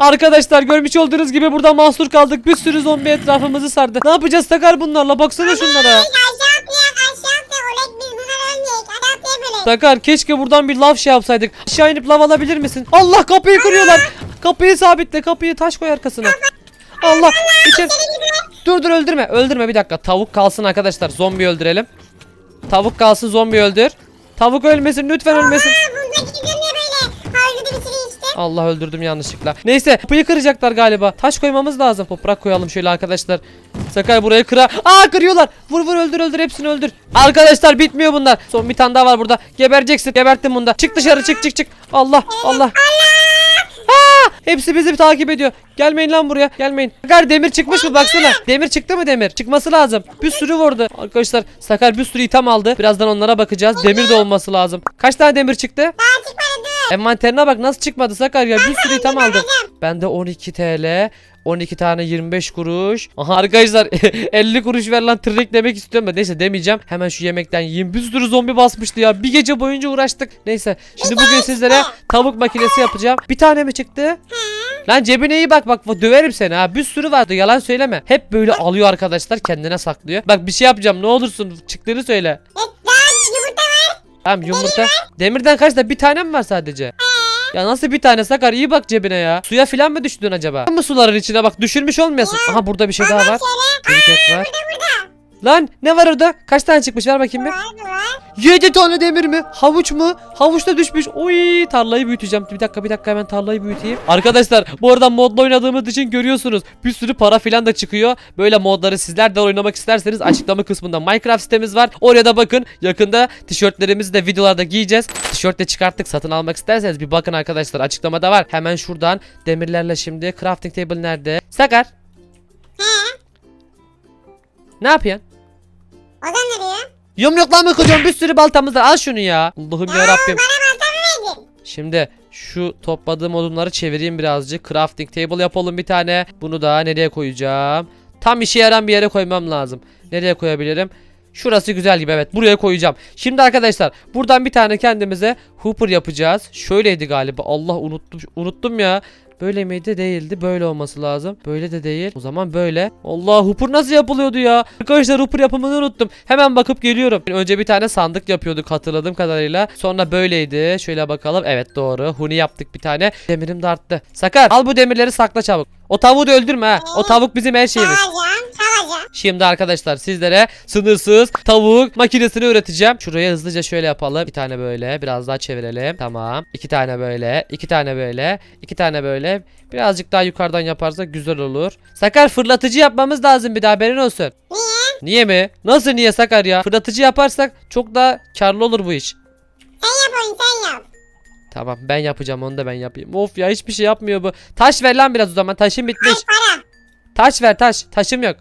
Arkadaşlar görmüş olduğunuz gibi burada mahsur kaldık. Bir sürü zombi etrafımızı sardı. Ne yapacağız Sakar bunlarla? Baksana şunlara. Atlayalım böyle. Sakar keşke buradan bir lav şey yapsaydık. Aşağı inip lav alabilir misin? Allah kapıyı kırıyorlar. Kapıyı sabitle. Kapıyı taş koy arkasına. Allah. içeri- Dur dur öldürme. Öldürme bir dakika. Tavuk kalsın arkadaşlar. Zombi öldürelim. Tavuk kalsın zombi öldür. Tavuk ölmesin lütfen ölmesin. Ha Allah öldürdüm yanlışlıkla. Neyse kapıyı kıracaklar galiba. Taş koymamız lazım. Toprak koyalım şöyle arkadaşlar. Sakay burayı kıra. Aa kırıyorlar. Vur vur öldür öldür hepsini öldür. Arkadaşlar bitmiyor bunlar. Son bir tane daha var burada. Gebereceksin. Geberttim bunda. Çık dışarı çık çık çık. Allah Allah. Aa, hepsi bizi takip ediyor. Gelmeyin lan buraya. Gelmeyin. Sakar demir çıkmış mı baksana. Demir çıktı mı demir? Çıkması lazım. Bir sürü vurdu. Arkadaşlar Sakar bir sürü item aldı. Birazdan onlara bakacağız. Demir de olması lazım. Kaç tane demir çıktı? Daha çıkmadı. Envanterine bak nasıl çıkmadı Sakar ya bir sürü item aldım. Bende 12 TL 12 tane 25 kuruş. Aha arkadaşlar 50 kuruş ver lan tırnak demek istiyorum da neyse demeyeceğim. Hemen şu yemekten yiyeyim. Bir sürü zombi basmıştı ya. Bir gece boyunca uğraştık. Neyse şimdi bugün sizlere tavuk makinesi yapacağım. Bir tane mi çıktı? Lan cebine iyi bak bak döverim seni ha. Bir sürü vardı yalan söyleme. Hep böyle alıyor arkadaşlar kendine saklıyor. Bak bir şey yapacağım ne olursun çıktığını söyle. Tamam yumurta. Demirden kaç da bir tane mi var sadece? Ya nasıl bir tane Sakar iyi bak cebine ya. Suya filan mı düştün acaba? mı suların içine bak düşürmüş olmayasın. Aha burada bir şey daha var. Kriket var. Lan ne var orada? Kaç tane çıkmış ver bakayım bir. 7 tane demir mi? Havuç mu? Havuç da düşmüş. Oy tarlayı büyüteceğim. Bir dakika bir dakika hemen tarlayı büyüteyim. Arkadaşlar bu arada modla oynadığımız için görüyorsunuz. Bir sürü para filan da çıkıyor. Böyle modları sizler de oynamak isterseniz açıklama kısmında Minecraft sitemiz var. Oraya da bakın. Yakında tişörtlerimizi de videolarda giyeceğiz. Tişört de çıkarttık. Satın almak isterseniz bir bakın arkadaşlar. Açıklamada var. Hemen şuradan demirlerle şimdi crafting table nerede? Sakar. Ne yapıyorsun? O da nereye? Yumrukla mı kırıyorsun? Bir sürü baltamız var. Al şunu ya. Allah'ım ya Rabbim. Bana balta mı verdin? Şimdi şu topladığım odunları çevireyim birazcık. Crafting table yapalım bir tane. Bunu da nereye koyacağım? Tam işe yarayan bir yere koymam lazım. Nereye koyabilirim? Şurası güzel gibi evet buraya koyacağım. Şimdi arkadaşlar buradan bir tane kendimize hooper yapacağız. Şöyleydi galiba. Allah unuttum unuttum ya. Böyle miydi? Değildi. Böyle olması lazım. Böyle de değil. O zaman böyle. Allah hooper nasıl yapılıyordu ya? Arkadaşlar hooper yapımını unuttum. Hemen bakıp geliyorum. Önce bir tane sandık yapıyorduk hatırladığım kadarıyla. Sonra böyleydi. Şöyle bakalım. Evet doğru. Huni yaptık bir tane. Demirim de arttı. Sakar al bu demirleri sakla çabuk. O tavuğu da öldürme ha. O tavuk bizim her şeyimiz. Çalacağım çalacağım. Şimdi arkadaşlar sizlere sınırsız tavuk makinesini öğreteceğim. Şuraya hızlıca şöyle yapalım. Bir tane böyle. Biraz daha çevirelim. Tamam. İki tane böyle. iki tane böyle. iki tane böyle. Birazcık daha yukarıdan yaparsak güzel olur. Sakar fırlatıcı yapmamız lazım bir daha haberin olsun. Niye? Niye mi? Nasıl niye Sakar ya? Fırlatıcı yaparsak çok daha karlı olur bu iş. Sen yap oyun sen yap. Tamam ben yapacağım onu da ben yapayım. Of ya hiçbir şey yapmıyor bu. Taş ver lan biraz o zaman. Taşım bitmiş. Ay para. Taş ver taş. Taşım yok.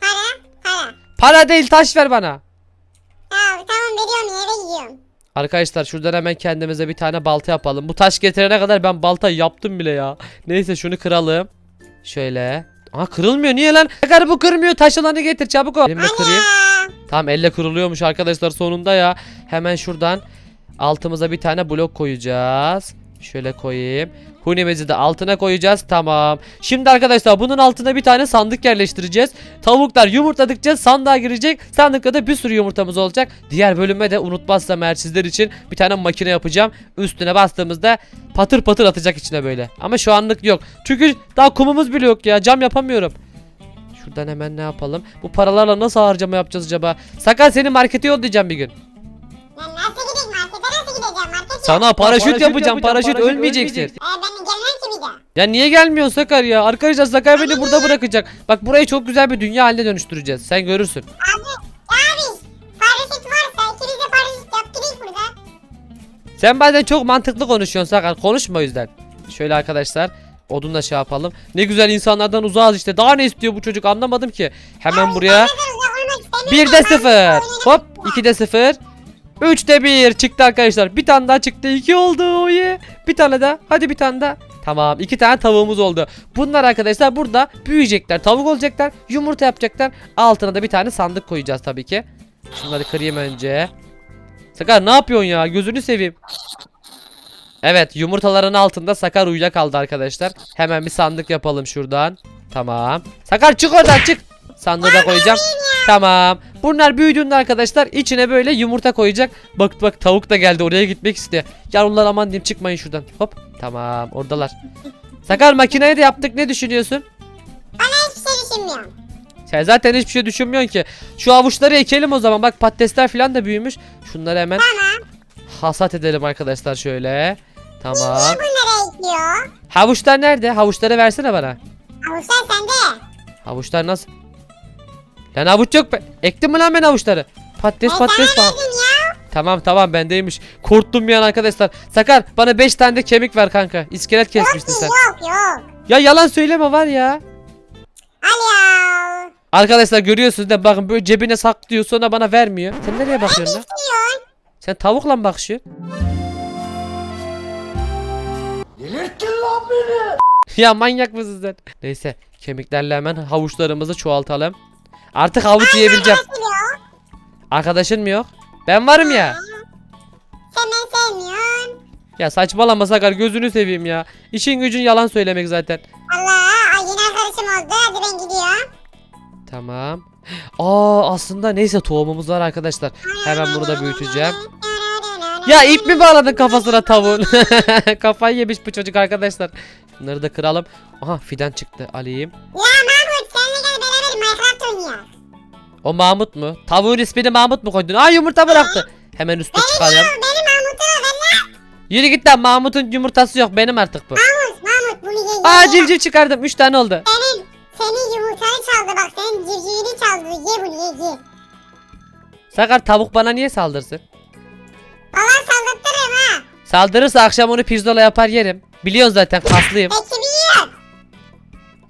Para. Para. Para değil taş ver bana. Tamam tamam veriyorum eve gidiyorum. Arkadaşlar şuradan hemen kendimize bir tane balta yapalım. Bu taş getirene kadar ben balta yaptım bile ya. Neyse şunu kıralım. Şöyle. Aa kırılmıyor niye lan? Sakar bu kırmıyor. Taş olanı getir çabuk ol. Elimle kırayım. Tamam elle kırılıyormuş arkadaşlar sonunda ya. Hemen şuradan altımıza bir tane blok koyacağız. Şöyle koyayım. Hunimizi de altına koyacağız. Tamam. Şimdi arkadaşlar bunun altına bir tane sandık yerleştireceğiz. Tavuklar yumurtladıkça sandığa girecek. Sandıkta da bir sürü yumurtamız olacak. Diğer bölüme de unutmazsam eğer sizler için bir tane makine yapacağım. Üstüne bastığımızda patır patır atacak içine böyle. Ama şu anlık yok. Çünkü daha kumumuz bile yok ya. Cam yapamıyorum. Şuradan hemen ne yapalım? Bu paralarla nasıl harcama yapacağız acaba? Sakar seni markete yollayacağım bir gün. Sana paraşüt, paraşüt yapacağım, paraşüt, paraşüt ölmeyeceksin. ölmeyeceksin. Ee, ben gelmem ki bir daha. Ya niye gelmiyorsun Sakar ya? Arkadaşlar Sakar beni burada bırakacak. Bak burayı çok güzel bir dünya haline dönüştüreceğiz. Sen görürsün. Abi paraşüt varsa ikimiz de paraşüt yap burada. Sen bazen çok mantıklı konuşuyorsun Sakar. Konuşma o yüzden. Şöyle arkadaşlar. Odunla şey yapalım. Ne güzel insanlardan uzağız işte. Daha ne istiyor bu çocuk anlamadım ki. Hemen buraya. Ben de uzak olmak istemiyorum. 1'de Ben 0. oyunu- Hop 2'de 0. 3'te 1 çıktı arkadaşlar. Bir tane daha çıktı. 2 oldu. Oye. Bir tane daha. Hadi bir tane daha. Tamam iki tane tavuğumuz oldu. Bunlar arkadaşlar burada büyüyecekler. Tavuk olacaklar. Yumurta yapacaklar. Altına da bir tane sandık koyacağız tabii ki. Şunları kırayım önce. Sakar ne yapıyorsun ya? Gözünü seveyim. Evet yumurtaların altında Sakar uyuyakaldı arkadaşlar. Hemen bir sandık yapalım şuradan. Tamam. Sakar çık oradan çık. Sandığı da koyacağım. Tamam. Bunlar büyüdüğünde arkadaşlar içine böyle yumurta koyacak. Bak bak tavuk da geldi oraya gitmek istiyor. Yavrular aman diyeyim çıkmayın şuradan. Hop. Tamam oradalar. Sakar makineyi de yaptık ne düşünüyorsun? Hiçbir şey düşünmüyorum. Sen zaten hiçbir şey düşünmüyorsun ki. Şu avuçları ekelim o zaman. Bak patatesler falan da büyümüş. Şunları hemen hasat edelim arkadaşlar şöyle. Tamam. Niye bunları ekliyor? Havuçlar nerede? Havuçları versene bana. Avuçlar sende. Havuçlar nasıl? Lan havuç yok be. Ektim mi lan ben havuçları? Patates patates falan. Tamam tamam bendeymiş. Korktum bir an arkadaşlar. Sakar bana 5 tane de kemik ver kanka. İskelet kesmiştin sen. Yok yok. Ya yalan söyleme var ya. Al ya. Arkadaşlar görüyorsunuz da bakın böyle cebine saklıyor sonra bana vermiyor. Sen nereye bakıyorsun lan? Sen tavukla mı bakışıyorsun? Delirttin lan beni. ya manyak mısın sen? Neyse kemiklerle hemen havuçlarımızı çoğaltalım. Artık havuç yiyebileceğim. Arkadaşın mı yok? Ben varım ya. Sen beni sevmiyorsun. Ya saçmalama Sakar gözünü seveyim ya. İşin gücün yalan söylemek zaten. Allah ay yine arkadaşım oldu. Hadi ben gidiyorum. Tamam. Aa aslında neyse tohumumuz var arkadaşlar. Hemen bunu da büyüteceğim. Ya ip mi bağladın kafasına tavuğun? Kafayı yemiş bu çocuk arkadaşlar. Bunları da kıralım. Aha fidan çıktı alayım. Ya O Mahmut mu? Tavuğun ismini Mahmut mu koydun? Aa yumurta bıraktı. Hemen üstü çıkaralım. Benim Mahmut'u ver Yürü git lan Mahmut'un yumurtası yok benim artık bu. Mahmut Mahmut bunu ye. Aa ye. civciv çıkardım 3 tane oldu. Senin senin yumurtanı çaldı bak senin civcivini çaldı. Ye bunu ye ye. Sakar tavuk bana niye saldırsın? Valla saldırtırım ha. Saldırırsa akşam onu pirzola yapar yerim. Biliyorsun zaten kaslıyım. Peki.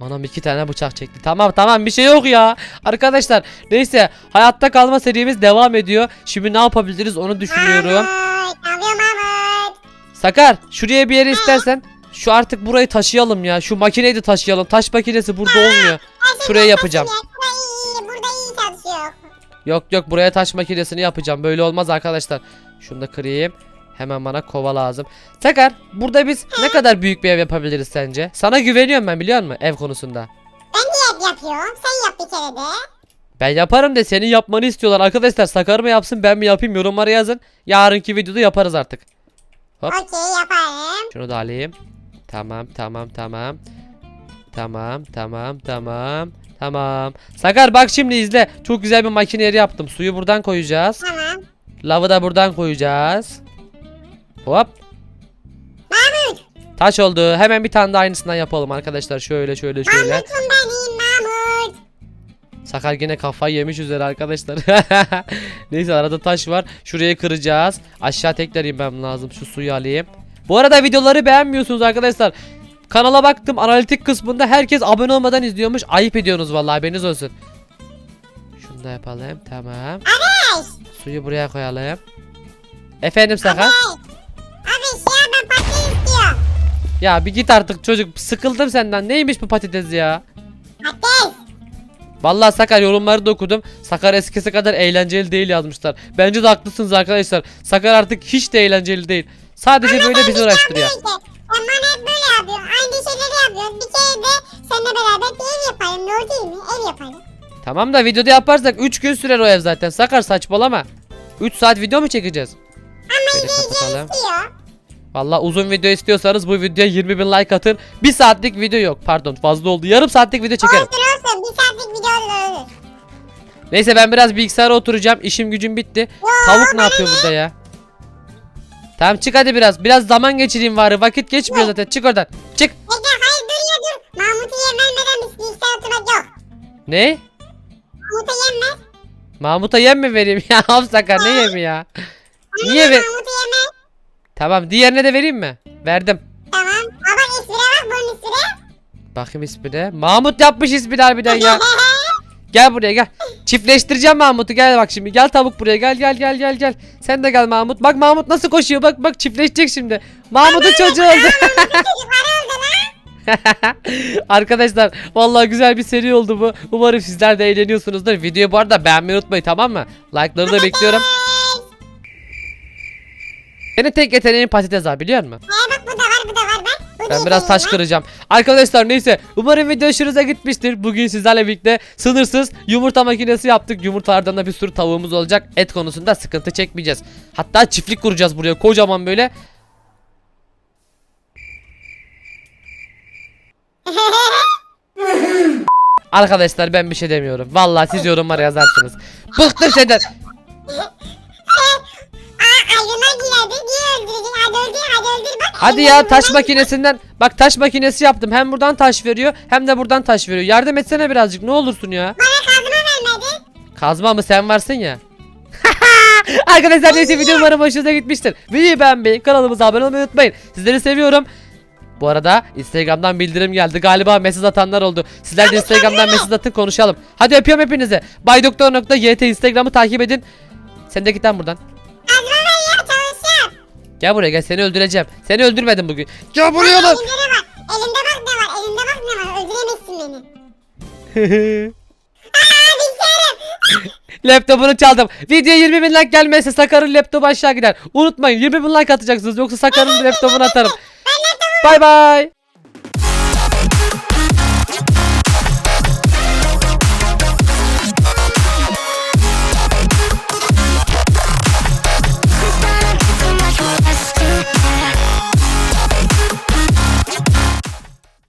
Anam iki tane bıçak çekti. Tamam tamam bir şey yok ya. Arkadaşlar neyse hayatta kalma serimiz devam ediyor. Şimdi ne yapabiliriz onu düşünüyorum. Mahmut. Mahmut? Sakar şuraya bir yere istersen şu artık burayı taşıyalım ya. Şu makineyi de taşıyalım. Taş makinesi burada olmuyor. Ay, Şuraya yapacağım. yapmasın ya, Şurayı iyi, burada iyi çalışıyor. Yok yok buraya taş makinesini yapacağım. Böyle olmaz arkadaşlar. Şunu da kırayım. Hemen bana kova lazım. Sakar burada biz ne kadar büyük bir ev yapabiliriz sence? Sana güveniyorum ben biliyor musun ev konusunda. Ben de hep yapıyorum. Sen yap bir kere de. Ben yaparım da senin yapmanı istiyorlar. Arkadaşlar Sakar mı yapsın ben mi yapayım yorumlara yazın. Yarınki videoda yaparız artık. Hop. Okey yaparım. Şunu da alayım. Tamam tamam tamam. Tamam tamam tamam. Tamam. Sakar bak şimdi izle. Çok güzel bir makine yeri yaptım. Suyu buradan koyacağız. Tamam. Lavı da buradan koyacağız. Hop. Taş oldu. Hemen bir tane de aynısından yapalım arkadaşlar. Şöyle şöyle şöyle. Mahmut'um benim Mahmut. Sakar yine kafayı yemiş üzere arkadaşlar. Neyse arada taş var. Şurayı kıracağız. Aşağı tekrar inmem lazım. Şu suyu alayım. Bu arada videoları beğenmiyorsunuz arkadaşlar. Kanala baktım analitik kısmında herkes abone olmadan izliyormuş. Ayıp ediyorsunuz vallahi haberiniz olsun. Şunu da yapalım. Tamam. Suyu buraya koyalım. Efendim Sakar? Abeş Ya bir git artık çocuk. Sıkıldım senden. Neymiş bu patates ya? Patates. Vallahi Sakar yorumları da okudum. Sakar eskisi kadar eğlenceli değil yazmışlar. Bence de haklısınız arkadaşlar. Sakar artık hiç de eğlenceli değil. Sadece böyle bizi uğraştırıyor. Sen bana hep böyle yapıyorsun. Aynı şeyleri yapıyorsun. Bir kere de seninle beraber bir ev yaparım. Doğru değil mi? Ev yaparım. Tamam da videoda yaparsak 3 gün sürer o ev zaten. Sakar saçmalama. 3 saat video mu çekeceğiz? Şöyle kapatalım. İstiyor. Vallahi uzun video istiyorsanız bu videoya 20 bin like atın. 1 saatlik video yok. Pardon fazla oldu. Yarım saatlik video çekerim. Olsun olsun. Bir saatlik video olur. Neyse ben biraz bilgisayara oturacağım. İşim gücüm bitti. Tavuk ne yapıyor burada ya? Tamam çık hadi biraz. Biraz zaman geçireyim bari. Vakit geçmiyor zaten. Çık oradan. Çık. Bekle hayır dur ya dur. Mahmut'u yem vermeden biz bilgisayar oturmak yok. Ne? Mahmut'a yem ver. Mahmut'a yem mi vereyim ya? Of Sakar ne yemi ya? Niye ver? Mahmut'a. Tamam diğerine de vereyim mi? Verdim. Tamam. Bak ismine bak bunun ismine. Bakayım ismine. Mahmut yapmış ismini harbiden ya. Gel buraya gel. Çiftleştireceğim Mahmut'u gel bak şimdi. Gel tavuk buraya gel gel gel gel gel. Sen de gel Mahmut. Bak Mahmut nasıl koşuyor. Bak bak çiftleşecek şimdi. Mahmut'un çocuğu oldu. Arkadaşlar vallahi güzel bir seri oldu bu. Umarım sizler de eğleniyorsunuzdur. Videoyu bu arada beğenmeyi unutmayın tamam mı? Like'ları da bekliyorum. Senin tek yeteneğin patates abi biliyor musun? He Bu Ben değil biraz senin taş lan. kıracağım. Arkadaşlar neyse umarım video hoşunuza gitmiştir. Bugün sizlerle birlikte sınırsız yumurta makinesi yaptık. Yumurtalardan da bir sürü tavuğumuz olacak. Et konusunda sıkıntı çekmeyeceğiz. Hatta çiftlik kuracağız buraya kocaman böyle. Arkadaşlar ben bir şey demiyorum. Vallahi siz yorumlara yazarsınız. Bıktım senden. Aa ayrıma girerdi. Niye öldürecek? Hadi öldür hadi öldür bak. Hadi ya taş bundan- makinesinden bak taş makinesi yaptım. Hem buradan taş veriyor hem de buradan taş veriyor. Yardım etsene birazcık ne olursun ya. Bana kazma vermedin. Kazma mı sen varsın ya. Arkadaşlar neyse video umarım hoşunuza gitmiştir. Videoyu beğenmeyi, kanalımıza abone olmayı unutmayın. Sizleri seviyorum. Bu arada Instagram'dan bildirim geldi. Galiba mesaj atanlar oldu. Sizler de Instagram'dan mesaj atın konuşalım. Hadi öpüyorum hepinizi. baydoktor.yt Instagram'ı takip edin. Sen de git lan buradan. Gel buraya gel seni öldüreceğim. Seni öldürmedim bugün. Gel buraya lan. Elimde ne var? Elimde bak ne var? Elimde bak ne var? Öldüremezsin beni. Aa bilgisayarım. Laptopunu çaldım. Video 20 bin like gelmezse Sakar'ın laptopu aşağı gider. Unutmayın 20 bin like atacaksınız yoksa Sakar'ın laptopunu atarım. Bay bay.